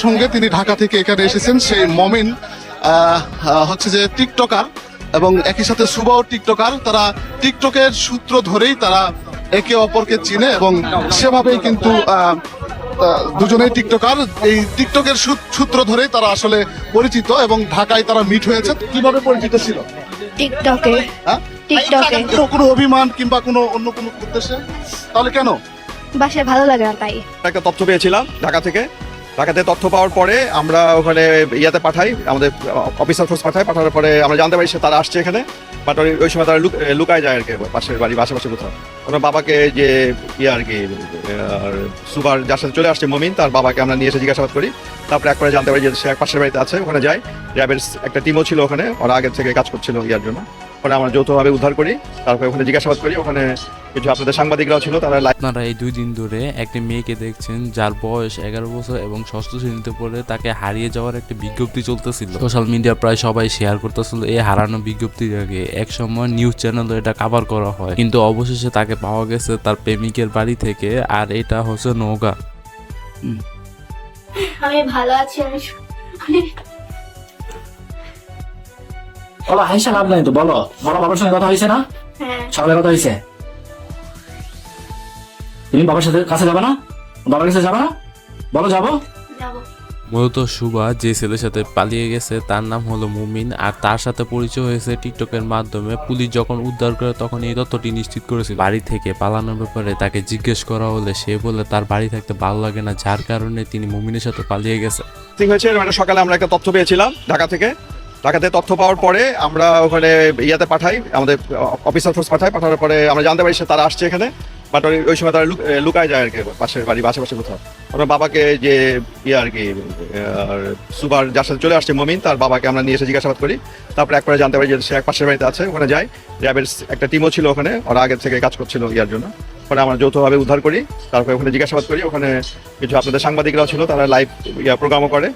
সঙ্গে তিনি ঢাকা থেকে এখানে এসেছেন সেই মমিন হচ্ছে যে টিকটকার এবং একই সাথে সুবাও টিকটকার। তারা টিকটকের সূত্র ধরেই তারা একে অপরকে চিনে এবং সেভাবেই কিন্তু দুজনেই টিকটকার। এই টিকটকের সূ- সূত্র ধরেই তারা আসলে পরিচিত এবং ঢাকায় তারা মিট হয়েছে। কীভাবে পরিচিত ছিল? টিকটকে। হ্যাঁ? টিকটকে। কোনো কোনো অভিমান কিংবা কোনো অন্য কোনো উদ্দেশ্যে? তাহলে কেন? বাসায় ভালো লাগে না তাই। একটা তথ্য পেয়েছিলাম ঢাকা থেকে। ঢাকাতে তথ্য পাওয়ার পরে আমরা ওখানে ইয়াতে পাঠাই, আমাদের অফিসার ফোর্স পাঠাই, পাঠানোর পরে আমরা জানতে পারি সে তারা আসছে এখানে বাট ওই- সময় তারা লুক- লুকায় যায় আর কি, পাশের বাড়ি, আশেপাশে কোথাও। ওনার বাবাকে যে ইয়ে আর কি সুপার যার সাথে চলে আসছে, মমিন, তার বাবাকে আমরা নিয়ে এসে জিজ্ঞাসাবাদ করি। তারপরে একবারে জানতে পারি যে সে এক পাশের বাড়িতে আছে, ওখানে যাই র্যাবের একটা টিমও ছিল ওখানে, ওরা আগের থেকে কাজ করছিল ইয়ার জন্য। ওখানে আমরা যৌথভাবে উদ্ধার করি তারপরে ওখানে জিজ্ঞাসাবাদ করি ওখানে কিছু আপনাদের সাংবাদিকরাও ছিল তারা আপনারা এই দুই দিন ধরে একটি মেয়েকে দেখছেন যার বয়স এগারো বছর এবং ষষ্ঠ শ্রেণীতে পড়ে তাকে হারিয়ে যাওয়ার একটা বিজ্ঞপ্তি চলতেছিল। সোশ্যাল মিডিয়া প্রায় সবাই শেয়ার করতেছিল এই হারানো বিজ্ঞপ্তিটাকে এক সময় নিউজ চ্যানেলে এটা কাভার করা হয় কিন্তু অবশেষে তাকে পাওয়া গেছে তার প্রেমিকের বাড়ি থেকে আর এটা হচ্ছে নৌকা আমি ভালো আছি আমি বলো হাইসা লাভ নাই তো বলো। বলো বাবার সঙ্গে কথা হয়েছে না? হ্যাঁ। সকালে কথা হয়েছে? তুমি বাবার সাথে কাছে যাবে না? বাবার কাছে যাবে না? বলো যাব? যাব। মূলত সুবা যে ছেলের সাথে পালিয়ে গেছে তার নাম হলো মুমিন আর তার সাথে পরিচয় হয়েছে টিকটকের মাধ্যমে। পুলিশ যখন উদ্ধার করে তখন এই তথ্যটি নিশ্চিত করেছিল। বাড়ি থেকে পালানোর ব্যাপারে তাকে জিজ্ঞেস করা হলে সে বলে তার বাড়ি থাকতে ভালো লাগে না। যার কারণে তিনি মুমিনের সাথে পালিয়ে গেছে। হয়েছে মানে সকালে আমরা একটা তথ্য পেয়েছিলাম ঢাকা থেকে। ঢাকাতে তথ্য পাওয়ার পরে আমরা ওখানে ইয়াতে পাঠাই, আমাদের অফিসার ফোর্স পাঠাই পাঠানোর পরে আমরা জানতে পারি সে তারা আসছে এখানে বাট ওই সময় তারা লুক- লুকায় যায় আর কি, পাশের বাড়ি, আশেপাশে কোথাও। ওনার বাবাকে যে ইয়ে আর কি সুপার যার সাথে চলে আসছে মমিন, তার বাবাকে আমরা নিয়ে এসে জিজ্ঞাসাবাদ করি। তারপরে একবারে জানতে পারি যে সে এক পাশের বাড়িতে আছে, ওখানে যায়। র্যাবের একটা টিমও ছিল ওখানে, ওরা আগের থেকে কাজ করছিল ইয়ার জন্য। ওখানে আমরা যৌথভাবে উদ্ধার করি, তারপরে ওখানে জিজ্ঞাসাবাদ করি, ওখানে কিছু আপনাদের সাংবাদিকরাও ছিল, তারা লাইভ ইয়া প্রোগ্রামও করে।